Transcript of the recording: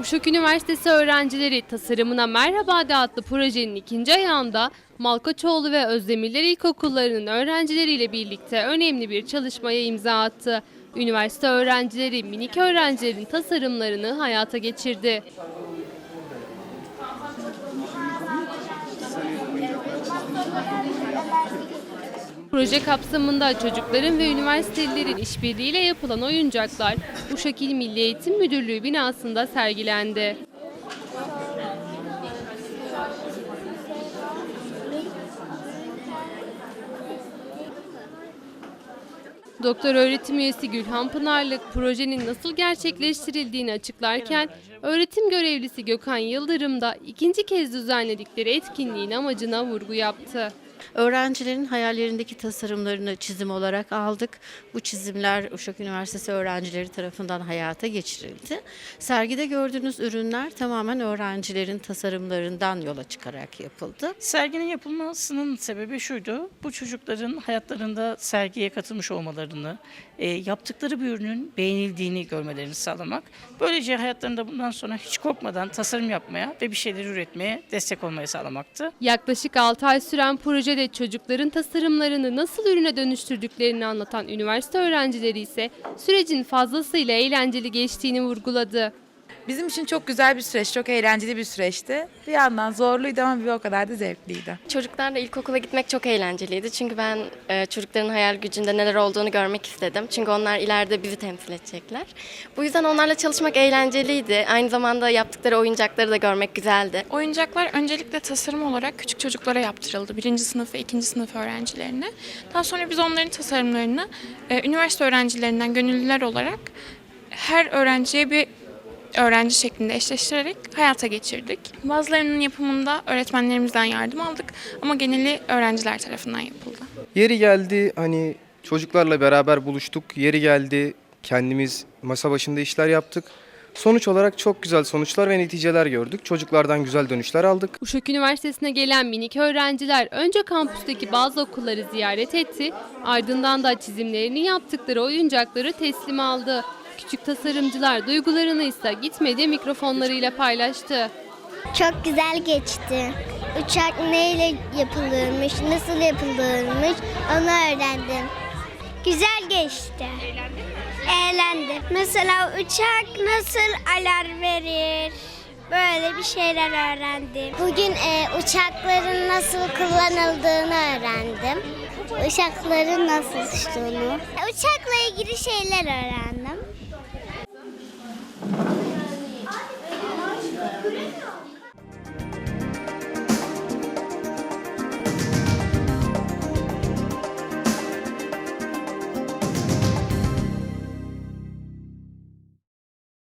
Uşak Üniversitesi öğrencileri Tasarımına Merhaba de adlı projenin ikinci ayağında Malkaçoğlu ve Özdemirler İlkokullarının öğrencileriyle birlikte önemli bir çalışmaya imza attı. Üniversite öğrencileri minik öğrencilerin tasarımlarını hayata geçirdi. Proje kapsamında çocukların ve üniversitelilerin işbirliğiyle yapılan oyuncaklar Uşak İl Milli Eğitim Müdürlüğü binasında sergilendi. Doktor öğretim üyesi Gülhan Pınarlık projenin nasıl gerçekleştirildiğini açıklarken öğretim görevlisi Gökhan Yıldırım da ikinci kez düzenledikleri etkinliğin amacına vurgu yaptı. Öğrencilerin hayallerindeki tasarımlarını çizim olarak aldık. Bu çizimler Uşak Üniversitesi öğrencileri tarafından hayata geçirildi. Sergide gördüğünüz ürünler tamamen öğrencilerin tasarımlarından yola çıkarak yapıldı. Serginin yapılmasının sebebi şuydu. Bu çocukların hayatlarında sergiye katılmış olmalarını, e, yaptıkları bir ürünün beğenildiğini görmelerini sağlamak. Böylece hayatlarında bundan sonra hiç korkmadan tasarım yapmaya ve bir şeyler üretmeye destek olmayı sağlamaktı. Yaklaşık 6 ay süren projede çocukların tasarımlarını nasıl ürüne dönüştürdüklerini anlatan üniversite öğrencileri ise sürecin fazlasıyla eğlenceli geçtiğini vurguladı. Bizim için çok güzel bir süreç, çok eğlenceli bir süreçti. Bir yandan zorluydu ama bir o kadar da zevkliydi. Çocuklarla ilkokula gitmek çok eğlenceliydi. Çünkü ben e, çocukların hayal gücünde neler olduğunu görmek istedim. Çünkü onlar ileride bizi temsil edecekler. Bu yüzden onlarla çalışmak eğlenceliydi. Aynı zamanda yaptıkları oyuncakları da görmek güzeldi. Oyuncaklar öncelikle tasarım olarak küçük çocuklara yaptırıldı. Birinci sınıf ve ikinci sınıf öğrencilerine. Daha sonra biz onların tasarımlarını e, üniversite öğrencilerinden gönüllüler olarak her öğrenciye bir öğrenci şeklinde eşleştirerek hayata geçirdik. Bazılarının yapımında öğretmenlerimizden yardım aldık ama geneli öğrenciler tarafından yapıldı. Yeri geldi hani çocuklarla beraber buluştuk. Yeri geldi kendimiz masa başında işler yaptık. Sonuç olarak çok güzel sonuçlar ve neticeler gördük. Çocuklardan güzel dönüşler aldık. Uşak Üniversitesi'ne gelen minik öğrenciler önce kampüsteki bazı okulları ziyaret etti, ardından da çizimlerini yaptıkları oyuncakları teslim aldı. Küçük tasarımcılar duygularını ise gitmedi mikrofonlarıyla paylaştı. Çok güzel geçti. Uçak neyle yapılırmış, nasıl yapılırmış onu öğrendim. Güzel geçti. Eğlendin mi? Eğlendim. Mesela uçak nasıl alarm verir? Böyle bir şeyler öğrendim. Bugün e, uçakların nasıl kullanıldığını öğrendim. Uçakların nasıl uçtuğunu. Uçakla ilgili şeyler öğrendim.